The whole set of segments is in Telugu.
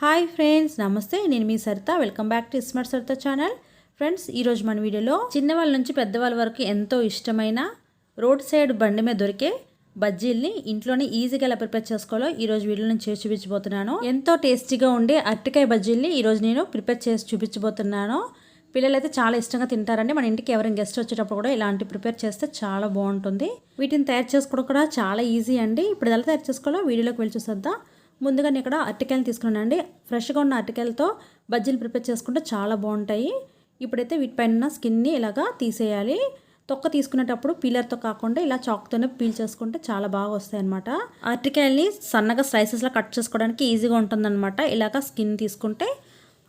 హాయ్ ఫ్రెండ్స్ నమస్తే. నేను మీ Saritha. Welcome back to smart Saritha channel. Friends ఈరోజు మన వీడియోలో చిన్నవాళ్ళ నుంచి పెద్దవాళ్ళ వరకు ఎంతో ఇష్టమైన రోడ్ సైడ్ బండి మీద దొరికే బజ్జీల్ని ఇంట్లోనే ఈజీగా ఎలా ప్రిపేర్ చేసుకోవాలో ఈరోజు వీడియోలో నేను చేసి చూపించబోతున్నాను. ఎంతో టేస్టీగా ఉండే అరటికాయ బజ్జీల్ని ఈరోజు నేను ప్రిపేర్ చేసి చూపించబోతున్నాను. పిల్లలైతే చాలా ఇష్టంగా తింటారండి. మన ఇంటికి ఎవరైనా గెస్ట్ వచ్చేటప్పుడు కూడా ఇలాంటి ప్రిపేర్ చేస్తే చాలా బాగుంటుంది. వీటిని తయారు చేసుకోవడం కూడా చాలా ఈజీ అండి. ఇప్పుడు ఎలా తయారు చేసుకోవాలో వీడియోలోకి వెళ్ళి చూసేద్దాం. ముందుగా నేను ఇక్కడ అరటికాయలు తీసుకున్నానండి. ఫ్రెష్గా ఉన్న అరటికాయలతో బజ్జీలు ప్రిపేర్ చేసుకుంటే చాలా బాగుంటాయి. ఇప్పుడైతే వీటిపైన స్కిన్ని ఇలాగా తీసేయాలి. తొక్క తీసుకునేటప్పుడు పీలర్తో కాకుండా ఇలా చాక్తోనే పీల్ చేసుకుంటే చాలా బాగా వస్తాయి అనమాట అరటికాయల్ని సన్నగా స్లైసెస్లో కట్ చేసుకోవడానికి ఈజీగా ఉంటుందన్నమాట. ఇలాగ స్కిన్ తీసుకుంటే.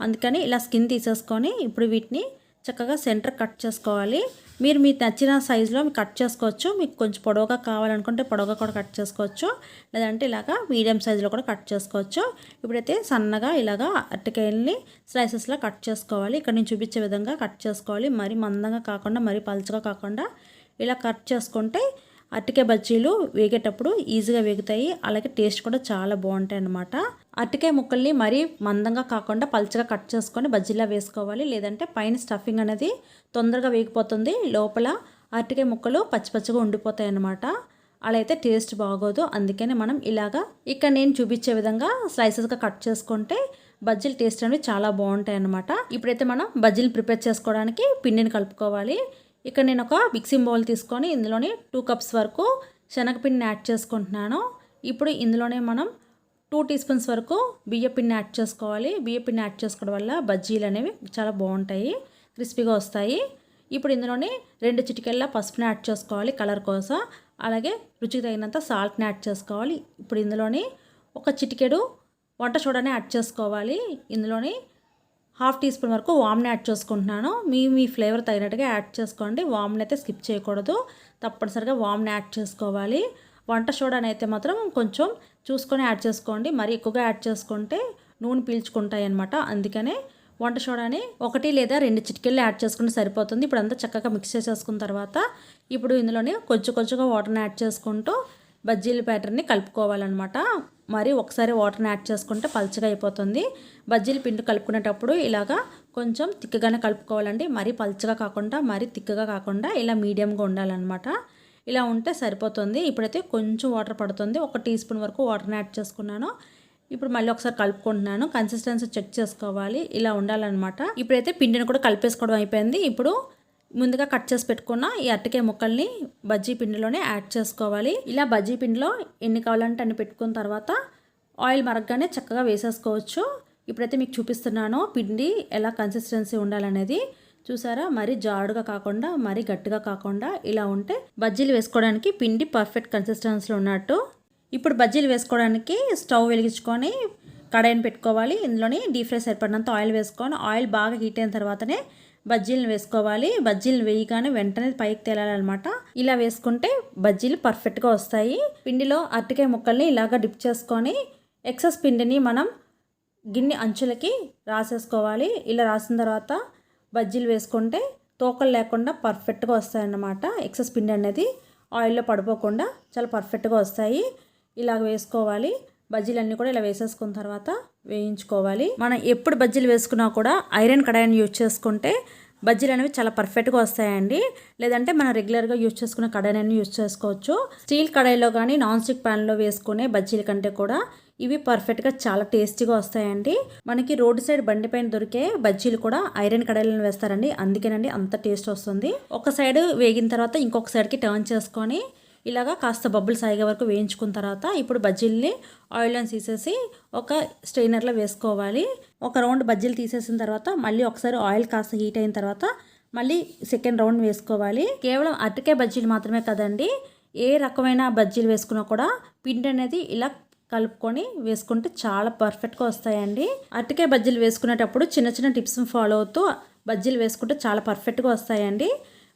అందుకని ఇలా స్కిన్ తీసేసుకొని ఇప్పుడు వీటిని చక్కగా సెంటర్ కట్ చేసుకోవాలి. మీరు మీకు నచ్చిన సైజులో మీకు కట్ చేసుకోవచ్చు. మీకు కొంచెం పొడవుగా కావాలనుకుంటే పొడవుగా కూడా కట్ చేసుకోవచ్చు. లేదంటే ఇలాగా మీడియం సైజులో కూడా కట్ చేసుకోవచ్చు. ఇప్పుడైతే సన్నగా ఇలాగా అరటికాయల్ని స్లైసెస్లో కట్ చేసుకోవాలి. ఇక్కడ నేను చూపించే విధంగా కట్ చేసుకోవాలి. మరి మందంగా కాకుండా మరి పలుచగా కాకుండా ఇలా కట్ చేసుకుంటే అరటికాయ బజ్జీలు వేగేటప్పుడు ఈజీగా వేగుతాయి. అలాగే టేస్ట్ కూడా చాలా బాగుంటాయి అన్నమాట. అరటికాయ ముక్కల్ని మరీ మందంగా కాకుండా పల్చగా కట్ చేసుకొని బజ్జీలా వేసుకోవాలి. లేదంటే పైన స్టఫింగ్ అనేది తొందరగా వేగిపోతుంది. లోపల అరటికాయ ముక్కలు పచ్చి పచ్చిగా ఉండిపోతాయి అన్నమాట. అలా అయితే టేస్ట్ బాగోదు. అందుకనే మనం ఇలాగా ఇక్కడ నేను చూపించే విధంగా స్లైసెస్గా కట్ చేసుకుంటే బజ్జీలు టేస్ట్ అనేవి చాలా బాగుంటాయి అన్నమాట. ఇప్పుడైతే మనం బజ్జీలు ప్రిపేర్ చేసుకోవడానికి పిండిని కలుపుకోవాలి. ఇక్కడ నేను ఒక మిక్సింగ్ బౌల్ తీసుకొని ఇందులోనే టూ కప్స్ వరకు శనగపిండిని యాడ్ చేసుకుంటున్నాను. ఇప్పుడు ఇందులోనే మనం టూ టీ స్పూన్స్ వరకు బియ్యపిండి యాడ్ చేసుకోవాలి. బియ్యపిండి యాడ్ చేసుకోవడం వల్ల బజ్జీలు అనేవి చాలా బాగుంటాయి క్రిస్పీగా వస్తాయి. ఇప్పుడు ఇందులోనే రెండు చిటికెళ్ళ పసుపుని యాడ్ చేసుకోవాలి కలర్ కోసం. అలాగే రుచికి తగినంత సాల్ట్ని యాడ్ చేసుకోవాలి. ఇప్పుడు ఇందులోని ఒక చిటికెడు వంట చూడని యాడ్ చేసుకోవాలి. ఇందులోని హాఫ్ టీ స్పూన్ వరకు వామ్ని యాడ్ చేసుకుంటున్నాను. మీ మీ ఫ్లేవర్ తగినట్టుగా యాడ్ చేసుకోండి. వామ్ని అయితే స్కిప్ చేయకూడదు. తప్పనిసరిగా వామ్ని యాడ్ చేసుకోవాలి. వంట సోడాని అయితే మాత్రం కొంచెం చూసుకొని యాడ్ చేసుకోండి. మరి ఎక్కువగా యాడ్ చేసుకుంటే నూనె పీల్చుకుంటాయి అనమాట అందుకనే వంట సోడాని ఒకటి లేదా రెండు చిటికెళ్ళు యాడ్ చేసుకుంటే సరిపోతుంది. ఇప్పుడు అంతా చక్కగా మిక్స్ చేసేసుకున్న తర్వాత ఇప్పుడు ఇందులోనే కొంచెం కొంచెంగా వాటర్ని యాడ్ చేసుకుంటూ బజ్జీల బ్యాటర్ని కలుపుకోవాలన్నమాట. మరి ఒకసారి వాటర్ని యాడ్ చేసుకుంటే పల్చగా అయిపోతుంది. బజ్జీల పిండి కలుపుకునేటప్పుడు ఇలాగా కొంచెం తిక్కగానే కలుపుకోవాలండి. మరీ పల్చగా కాకుండా మరీ తిక్కగా కాకుండా ఇలా మీడియంగా ఉండాలన్నమాట. ఇలా ఉంటే సరిపోతుంది. ఇప్పుడైతే కొంచెం వాటర్ పడుతుంది. ఒక టీ స్పూన్ వరకు వాటర్ని యాడ్ చేసుకున్నాను. ఇప్పుడు మళ్ళీ ఒకసారి కలుపుకుంటున్నాను. కన్సిస్టెన్సీ చెక్ చేసుకోవాలి. ఇలా ఉండాలన్నమాట. ఇప్పుడైతే పిండిని కూడా కలిపేసుకోవడం అయిపోయింది. ఇప్పుడు ముందుగా కట్ చేసి పెట్టుకున్న ఈ అరటికాయ ముక్కల్ని బజ్జీ పిండిలోనే యాడ్ చేసుకోవాలి. ఇలా బజ్జీ పిండిలో ఎన్ని కావాలంటే అన్ని పెట్టుకున్న తర్వాత ఆయిల్ మరగ్గానే చక్కగా వేసేసుకోవచ్చు. ఇప్పుడైతే మీకు చూపిస్తున్నాను పిండి ఎలా కన్సిస్టెన్సీ ఉండాలనేది. చూసారా? మరీ జాడుగా కాకుండా మరీ గట్టిగా కాకుండా ఇలా ఉంటే బజ్జీలు వేసుకోవడానికి పిండి పర్ఫెక్ట్ కన్సిస్టెన్సీలో ఉన్నట్టు. ఇప్పుడు బజ్జీలు వేసుకోవడానికి స్టవ్ వెలిగించుకొని కడాయిని పెట్టుకోవాలి. ఇందులోని డీప్ ఫ్రై సరిపడినంత ఆయిల్ వేసుకొని ఆయిల్ బాగా హీట్ అయిన తర్వాతనే బజ్జీలను వేసుకోవాలి. బజ్జీలు వేయగానే వెంటనే పైకి తేలాలన్నమాట. ఇలా వేసుకుంటే బజ్జీలు పర్ఫెక్ట్గా వస్తాయి. పిండిలో అరటికాయ ముక్కల్ని ఇలాగ డిప్ చేసుకొని ఎక్సెస్ పిండిని మనం గిన్నె అంచులకి రాసేసుకోవాలి. ఇలా రాసిన తర్వాత బజ్జీలు వేసుకుంటే తోకలు లేకుండా పర్ఫెక్ట్గా వస్తాయన్నమాట. ఎక్సెస్ పిండి అనేది ఆయిల్లో పడిపోకుండా చాలా పర్ఫెక్ట్గా వస్తాయి. ఇలాగ వేసుకోవాలి. బజ్జీలన్నీ కూడా ఇలా వేసేసుకున్న తర్వాత వేయించుకోవాలి. మనం ఎప్పుడు బజ్జీలు వేసుకున్నా కూడా ఐరన్ కడాయిని యూజ్ చేసుకుంటే బజ్జీలు అనేవి చాలా పర్ఫెక్ట్గా వస్తాయండి. లేదంటే మనం రెగ్యులర్గా యూజ్ చేసుకునే కడాయిని యూజ్ చేసుకోవచ్చు. స్టీల్ కడాయిలో కానీ నాన్ స్టిక్ ప్యాన్లో వేసుకునే బజ్జీల కంటే కూడా ఇవి పర్ఫెక్ట్గా చాలా టేస్టీగా వస్తాయండి. మనకి రోడ్డు సైడ్ బండి పైన దొరికే బజ్జీలు కూడా ఐరన్ కడాయిలను వేస్తారండి. అందుకేనండి అంత టేస్ట్ వస్తుంది. ఒక సైడ్ వేగిన తర్వాత ఇంకొక సైడ్కి టర్న్ చేసుకొని ఇలాగా కాస్త బబ్బులు సాగే వరకు వేయించుకున్న తర్వాత ఇప్పుడు బజ్జీల్ని ఆయిల్లో తీసేసి ఒక స్ట్రైనర్లో వేసుకోవాలి. ఒక రౌండ్ బజ్జీలు తీసేసిన తర్వాత మళ్ళీ ఒకసారి ఆయిల్ కాస్త హీట్ అయిన తర్వాత మళ్ళీ సెకండ్ రౌండ్ వేసుకోవాలి. కేవలం అరటికాయ బజ్జీలు మాత్రమే కదండి ఏ రకమైన బజ్జీలు వేసుకున్నా కూడా పిండి అనేది ఇలా కలుపుకొని వేసుకుంటే చాలా పర్ఫెక్ట్గా వస్తాయండి. అరటికాయ బజ్జీలు వేసుకునేటప్పుడు చిన్న చిన్న టిప్స్ని ఫాలో అవుతూ బజ్జీలు వేసుకుంటే చాలా పర్ఫెక్ట్గా వస్తాయండి.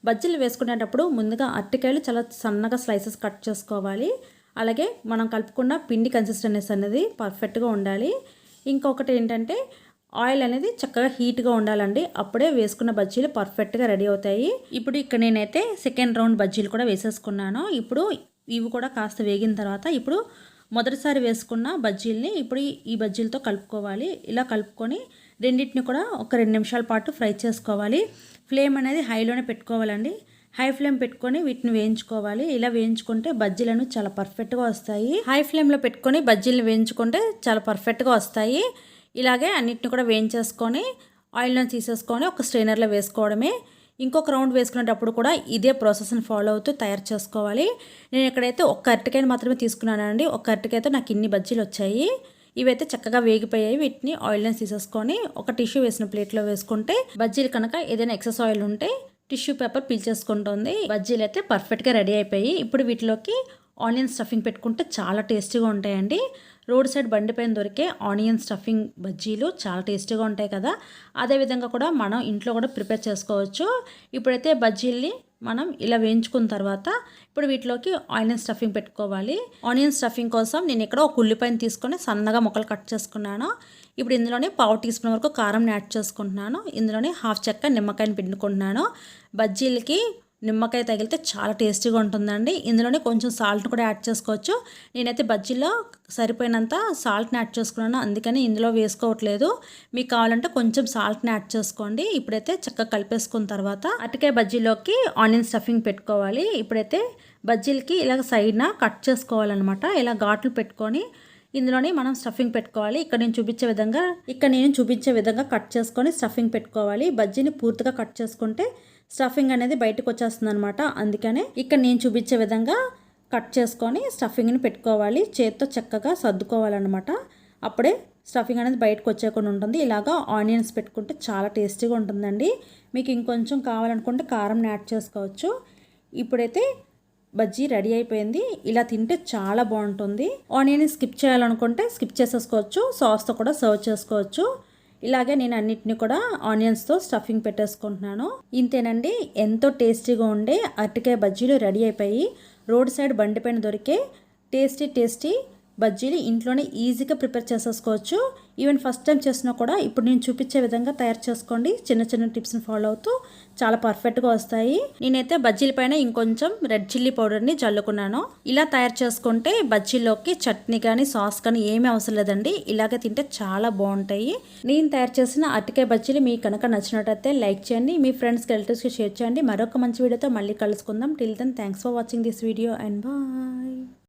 బజ్జీలు వేసుకునేటప్పుడు ముందుగా అరటికాయలు చాలా సన్నగా స్లైసెస్ కట్ చేసుకోవాలి. అలాగే మనం కలుపుకున్న పిండి కన్సిస్టెన్సీ అనేది పర్ఫెక్ట్గా ఉండాలి. ఇంకొకటి ఏంటంటే ఆయిల్ అనేది చక్కగా హీట్గా ఉండాలండి. అప్పుడే వేసుకున్న బజ్జీలు పర్ఫెక్ట్గా రెడీ అవుతాయి. ఇప్పుడు ఇక్కడ నేనైతే సెకండ్ రౌండ్ బజ్జీలు కూడా వేసేసుకున్నాను. ఇప్పుడు ఇవి కూడా కాస్త వేగిన తర్వాత ఇప్పుడు మొదటిసారి వేసుకున్న బజ్జీల్ని ఇప్పుడు ఈ- బజ్జీలతో కలుపుకోవాలి. ఇలా కలుపుకొని రెండింటిని కూడా ఒక రెండు నిమిషాల పాటు ఫ్రై చేసుకోవాలి. ఫ్లేమ్ అనేది హైలోనే పెట్టుకోవాలండి. హై ఫ్లేమ్ పెట్టుకొని వీటిని వేయించుకోవాలి. ఇలా వేయించుకుంటే బజ్జీలను చాలా పర్ఫెక్ట్గా వస్తాయి. హై ఫ్లేమ్లో పెట్టుకొని బజ్జీలను వేయించుకుంటే చాలా పర్ఫెక్ట్గా వస్తాయి. ఇలాగే అన్నిటిని కూడా వేయించేసుకొని ఆయిల్లో తీసేసుకొని ఒక స్ట్రైనర్లో వేసుకోవడమే. ఇంకొక రౌండ్ వేసుకునేటప్పుడు కూడా ఇదే ప్రాసెస్ని ఫాలో అవుతూ తయారు చేసుకోవాలి. నేను ఇక్కడైతే ఒక అరటికాయని మాత్రమే తీసుకున్నానండి ఒక అరటికాయతో నాకు ఇన్ని బజ్జీలు వచ్చాయి. ఇవైతే చక్కగా వేగిపోయాయి. వీటిని ఆయిల్ని తీసేసుకొని ఒక టిష్యూ వేసిన ప్లేట్లో వేసుకుంటే బజ్జీలు కనుక ఏదైనా ఎక్సెస్ ఆయిల్ ఉంటే టిష్యూ పేపర్ పీల్చేసుకుంటుంది బజ్జీలు అయితే పర్ఫెక్ట్గా రెడీ అయిపోయి ఇప్పుడు వీటిలోకి ఆనియన్ స్టఫింగ్ పెట్టుకుంటే చాలా టేస్టీగా ఉంటాయండి. రోడ్ సైడ్ బండిపైన దొరికే ఆనియన్ స్టఫింగ్ బజ్జీలు చాలా టేస్టీగా ఉంటాయి కదా. అదేవిధంగా కూడా మనం ఇంట్లో కూడా ప్రిపేర్ చేసుకోవచ్చు. ఇప్పుడైతే బజ్జీల్ని మనం ఇలా వేయించుకున్న తర్వాత ఇప్పుడు వీటిలోకి ఆనియన్ స్టఫింగ్ పెట్టుకోవాలి. ఆనియన్ స్టఫింగ్ కోసం నేను ఇక్కడ ఒక ఉల్లిపాయను తీసుకొని సన్నగా ముక్కలు కట్ చేసుకున్నాను. ఇప్పుడు ఇందులోనే పావు టీ స్పూన్ వరకు కారం యాడ్ చేసుకుంటున్నాను. ఇందులోనే హాఫ్ చెక్క నిమ్మకాయని పిండుకుంటున్నాను. బజ్జీలకి నిమ్మకాయ తగిలితే చాలా టేస్టీగా ఉంటుందండి. ఇందులోనే కొంచెం సాల్ట్ కూడా యాడ్ చేసుకోవచ్చు. నేనైతే బజ్జీలో సరిపోయినంత సాల్ట్ని యాడ్ చేసుకున్నాను. అందుకని ఇందులో వేసుకోవట్లేదు. మీకు కావాలంటే కొంచెం సాల్ట్ని యాడ్ చేసుకోండి. ఇప్పుడైతే చక్కగా కలిపేసుకున్న తర్వాత అరటికాయ బజ్జీలోకి ఆనియన్ స్టఫింగ్ పెట్టుకోవాలి. ఇప్పుడైతే బజ్జీలకి ఇలాగ సైడ్న కట్ చేసుకోవాలన్నమాట. ఇలా ఘాట్లు పెట్టుకొని ఇందులోనే మనం స్టఫింగ్ పెట్టుకోవాలి. ఇక్కడ నేను చూపించే విధంగా ఇక్కడ నేను చూపించే విధంగా కట్ చేసుకొని స్టఫింగ్ పెట్టుకోవాలి. బజ్జీని పూర్తిగా కట్ చేసుకుంటే స్టఫింగ్ అనేది బయటకు వచ్చేస్తుంది అనమాట అందుకనే ఇక్కడ నేను చూపించే విధంగా కట్ చేసుకొని స్టఫింగ్ని పెట్టుకోవాలి. చేత్తో చక్కగా సర్దుకోవాలన్నమాట. అప్పుడే స్టఫింగ్ అనేది బయటకు వచ్చేకుండా ఉంటుంది. ఇలాగా ఆనియన్స్ పెట్టుకుంటే చాలా టేస్టీగా ఉంటుందండి. మీకు ఇంకొంచెం కావాలనుకుంటే కారం యాడ్ చేసుకోవచ్చు. ఇప్పుడైతే బజ్జీ రెడీ అయిపోయింది. ఇలా తింటే చాలా బాగుంటుంది. ఆనియన్ స్కిప్ చేయాలనుకుంటే స్కిప్ చేసేసుకోవచ్చు. సాస్తో కూడా సర్వ్ చేసుకోవచ్చు. ఇలాగే నేను అన్నిటిని కూడా ఆనియన్స్తో స్టఫింగ్ పెట్టేసుకుంటున్నాను. ఇంతేనండి ఎంతో టేస్టీగా ఉండే అరటికాయ బజ్జీలు రెడీ అయిపోయి రోడ్ సైడ్ బండిపైన దొరికే టేస్టీ టేస్టీ బజ్జీలు ఇంట్లోనే ఈజీగా ప్రిపేర్ చేసేసుకోవచ్చు. ఈవెన్ ఫస్ట్ టైం చేసినా కూడా ఇప్పుడు నేను చూపించే విధంగా తయారు చేసుకోండి. చిన్న చిన్న టిప్స్ని ఫాలో అవుతూ చాలా పర్ఫెక్ట్గా వస్తాయి. నేనైతే బజ్జీల పైన ఇంకొంచెం రెడ్ చిల్లీ పౌడర్ని చల్లుకున్నాను. ఇలా తయారు చేసుకుంటే బజ్జీలోకి చట్నీ కానీ సాస్ కానీ ఏమీ అవసరం లేదండి. ఇలాగే తింటే చాలా బాగుంటాయి. నేను తయారు చేసిన అరటికాయ బజ్జీలు మీకు కనుక నచ్చినట్టయితే లైక్ చేయండి. మీ ఫ్రెండ్స్కి రిలేటివ్స్కి షేర్ చేయండి. మరొక మంచి వీడియోతో మళ్ళీ కలుసుకుందాం. Till then thanks for watching this video and bye